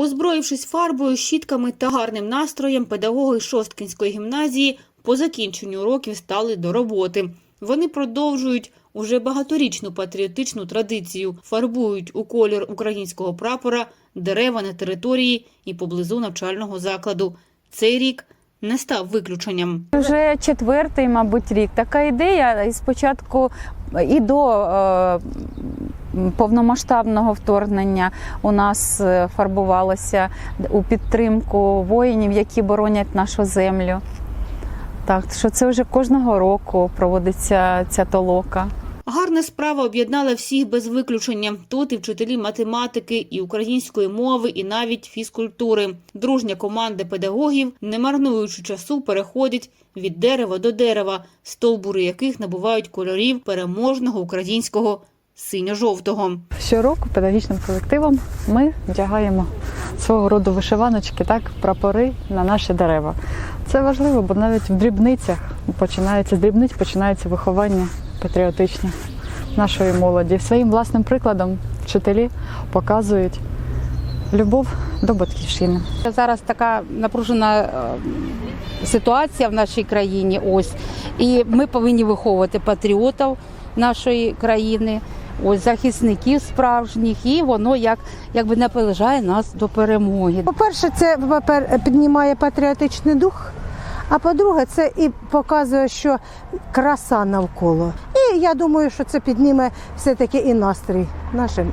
Озброївшись фарбою, щітками та гарним настроєм, педагоги Шосткінської гімназії по закінченню уроків стали до роботи. Вони продовжують уже багаторічну патріотичну традицію, фарбують у колір українського прапора дерева на території і поблизу навчального закладу. Цей рік не став виключенням. Вже четвертий, мабуть, рік. Така ідея спочатку і до е, повномасштабного вторгнення у нас е, фарбувалося у підтримку воїнів, які боронять нашу землю. Так, що це вже кожного року проводиться ця толока. Гарна справа об'єднала всіх без виключення. Тут і вчителі математики, і української мови, і навіть фізкультури. Дружня команда педагогів, не марнуючи часу, переходять від дерева до дерева, стовбури яких набувають кольорів переможного українського синьо-жовтого. Щороку педагогічним колективом ми вдягаємо свого роду вишиваночки, так, прапори на наші дерева. Це важливо, бо навіть в дрібницях починається дрібниць починається виховання патріотичне нашої молоді. Своїм власним прикладом вчителі показують любов до батьківщини. Зараз така напружена е, ситуація в нашій країні. Ось і ми повинні виховувати патріотів нашої країни, ось захисників справжніх, і воно як якби наближає нас до перемоги. По-перше, це по-пер- піднімає патріотичний дух. А по-друге, це і показує, що краса навколо. І я думаю, що це підніме все-таки і настрій нашим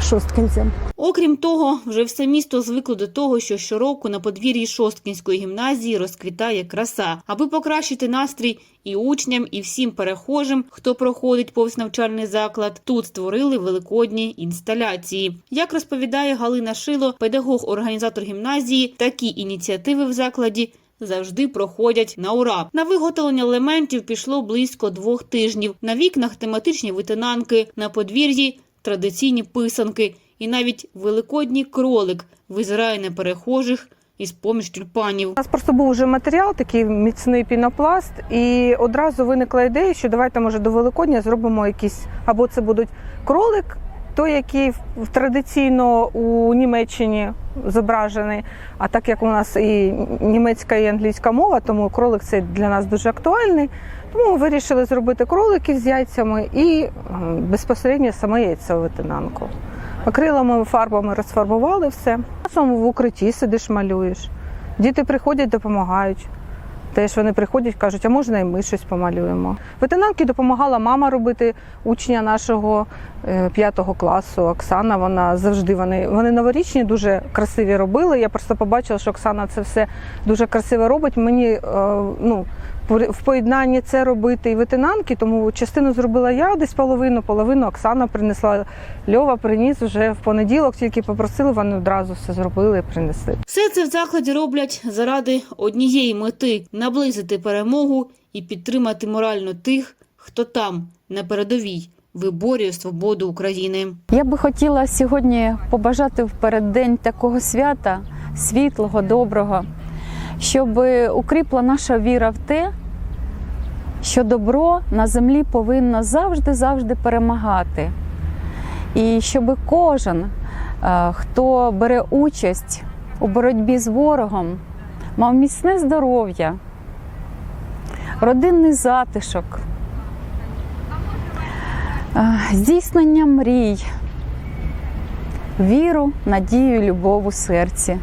шосткинцям. Окрім того, вже все місто звикло до того, що щороку на подвір'ї Шосткінської гімназії розквітає краса. Аби покращити настрій і учням, і всім перехожим, хто проходить повз навчальний заклад, тут створили великодні інсталяції. Як розповідає Галина Шило, педагог-організатор гімназії, такі ініціативи в закладі. Завжди проходять на ура. На виготовлення елементів пішло близько двох тижнів. На вікнах тематичні витинанки, на подвір'ї традиційні писанки і навіть великодній кролик визирає на перехожих із поміж тюльпанів. У нас просто був вже матеріал, такий міцний пінопласт, і одразу виникла ідея, що давайте, може, до Великодня зробимо якісь, або це будуть кролик, той, який традиційно у Німеччині зображений. А так як у нас і німецька і англійська мова, тому кролик це для нас дуже актуальний. Тому ми вирішили зробити кроликів з яйцями і безпосередньо саме яйцевитинанку. Акрилами, фарбами розфарбували все. Часом в укритті сидиш, малюєш. Діти приходять, допомагають. Теж вони приходять, кажуть, а можна і ми щось помалюємо. Ветенанки допомагала мама робити учня нашого е, п'ятого класу. Оксана. Вона завжди вони, вони новорічні, дуже красиві робили. Я просто побачила, що Оксана це все дуже красиво робить. Мені е, ну, в поєднанні це робити і ветенанки, тому частину зробила я, десь половину, половину Оксана принесла. Льова приніс вже в понеділок, тільки попросили, вони одразу все зробили і принесли. Все це в закладі роблять заради однієї мети наблизити перемогу і підтримати морально тих, хто там на передовій виборює свободу України. Я би хотіла сьогодні побажати в переддень такого свята, світлого, доброго, щоб укріпла наша віра в те, що добро на землі повинно завжди-завжди перемагати. І щоб кожен, е, хто бере участь у боротьбі з ворогом, мав міцне здоров'я, родинний затишок, е, здійснення мрій, віру, надію, любов у серці.